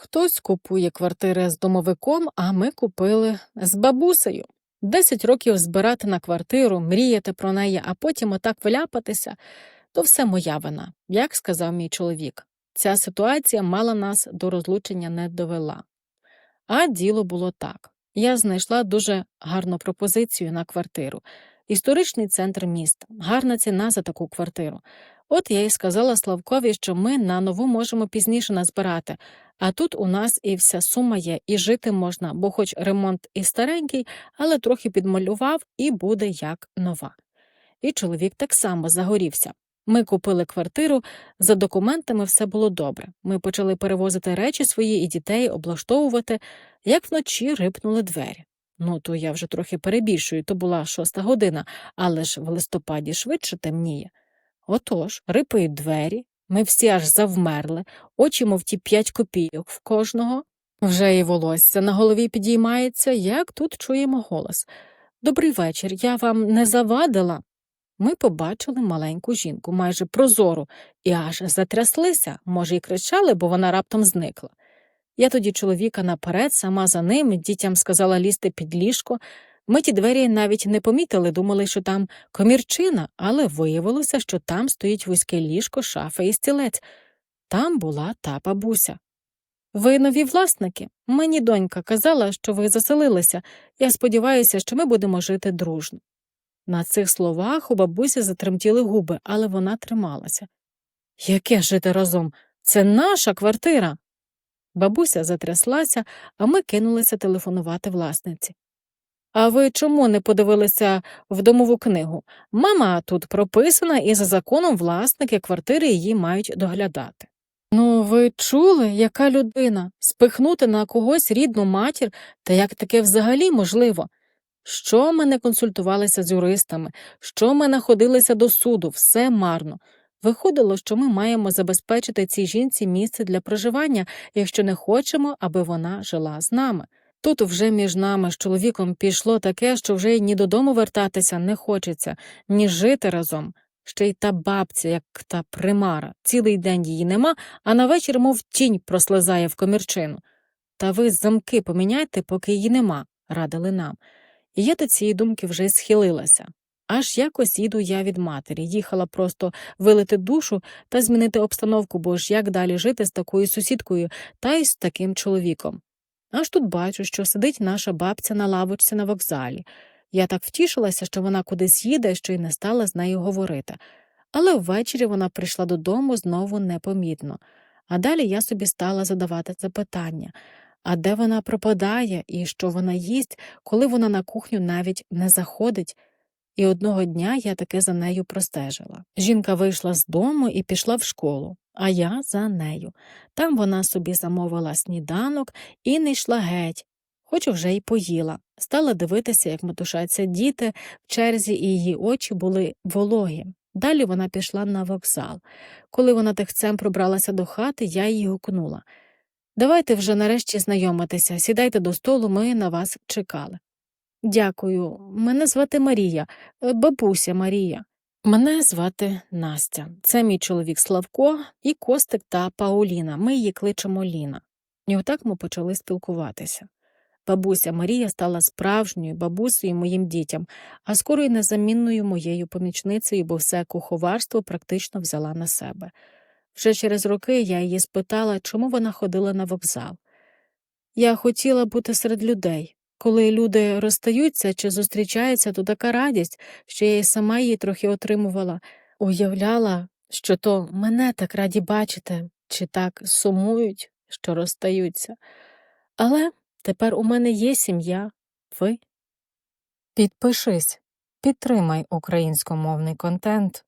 Хтось купує квартири з домовиком, а ми купили з бабусею. Десять років збирати на квартиру, мріяти про неї, а потім отак вляпатися то все моя вина, як сказав мій чоловік. Ця ситуація мала нас до розлучення не довела. А діло було так. Я знайшла дуже гарну пропозицію на квартиру. Історичний центр міста, гарна ціна за таку квартиру. От я й сказала Славкові, що ми на нову можемо пізніше назбирати, а тут у нас і вся сума є, і жити можна, бо хоч ремонт і старенький, але трохи підмалював і буде як нова. І чоловік так само загорівся. Ми купили квартиру, за документами все було добре. Ми почали перевозити речі свої і дітей, облаштовувати, як вночі рипнули двері. Ну, то я вже трохи перебільшую, то була шоста година, але ж в листопаді швидше темніє. Отож, рипають двері, ми всі аж завмерли, очі, мов ті п'ять копійок в кожного. Вже і волосся на голові підіймається, як тут чуємо голос. Добрий вечір, я вам не завадила. Ми побачили маленьку жінку, майже прозору, і аж затряслися, може, й кричали, бо вона раптом зникла. Я тоді чоловіка наперед, сама за ним, дітям сказала лізти під ліжко. Ми ті двері навіть не помітили, думали, що там комірчина, але виявилося, що там стоїть вузьке ліжко, шафа і стілець. Там була та бабуся. Ви нові власники? Мені донька казала, що ви заселилися. Я сподіваюся, що ми будемо жити дружно. На цих словах у бабусі затремтіли губи, але вона трималася. Яке жити разом? Це наша квартира. Бабуся затряслася, а ми кинулися телефонувати власниці. А ви чому не подивилися в домову книгу? Мама тут прописана, і за законом власники квартири її мають доглядати. Ну, ви чули, яка людина? Спихнути на когось рідну матір, та як таке взагалі можливо? Що ми не консультувалися з юристами, що ми находилися до суду, все марно. Виходило, що ми маємо забезпечити цій жінці місце для проживання, якщо не хочемо, аби вона жила з нами. Тут вже між нами з чоловіком пішло таке, що вже й ні додому вертатися не хочеться, ні жити разом. Ще й та бабця, як та примара, цілий день її нема, а на вечір, мов тінь, прослизає в комірчину. Та ви замки поміняйте, поки її нема, радили нам. І я до цієї думки вже схилилася. Аж якось їду я від матері, їхала просто вилити душу та змінити обстановку, бо ж як далі жити з такою сусідкою та й з таким чоловіком. Аж тут бачу, що сидить наша бабця на лавочці на вокзалі. Я так втішилася, що вона кудись їде, що й не стала з нею говорити. Але ввечері вона прийшла додому знову непомітно. А далі я собі стала задавати запитання а де вона пропадає і що вона їсть, коли вона на кухню навіть не заходить. І одного дня я таки за нею простежила. Жінка вийшла з дому і пішла в школу, а я за нею. Там вона собі замовила сніданок і не йшла геть, хоч вже й поїла. Стала дивитися, як метушаться діти в черзі, і її очі були вологі. Далі вона пішла на вокзал. Коли вона тихцем пробралася до хати, я її гукнула. Давайте вже нарешті знайомитися, сідайте до столу, ми на вас чекали. Дякую, мене звати Марія, е, бабуся Марія. Мене звати Настя. Це мій чоловік Славко і Костик та Пауліна. Ми її кличемо Ліна. І отак ми почали спілкуватися. Бабуся Марія стала справжньою бабусею моїм дітям, а скоро й незамінною моєю помічницею, бо все куховарство практично взяла на себе. Вже через роки я її спитала, чому вона ходила на вокзал. Я хотіла бути серед людей. Коли люди розстаються чи зустрічаються, то така радість, що я й сама її трохи отримувала, уявляла, що то мене так раді бачити, чи так сумують, що розстаються. Але тепер у мене є сім'я, ви. Підпишись, підтримай українськомовний контент.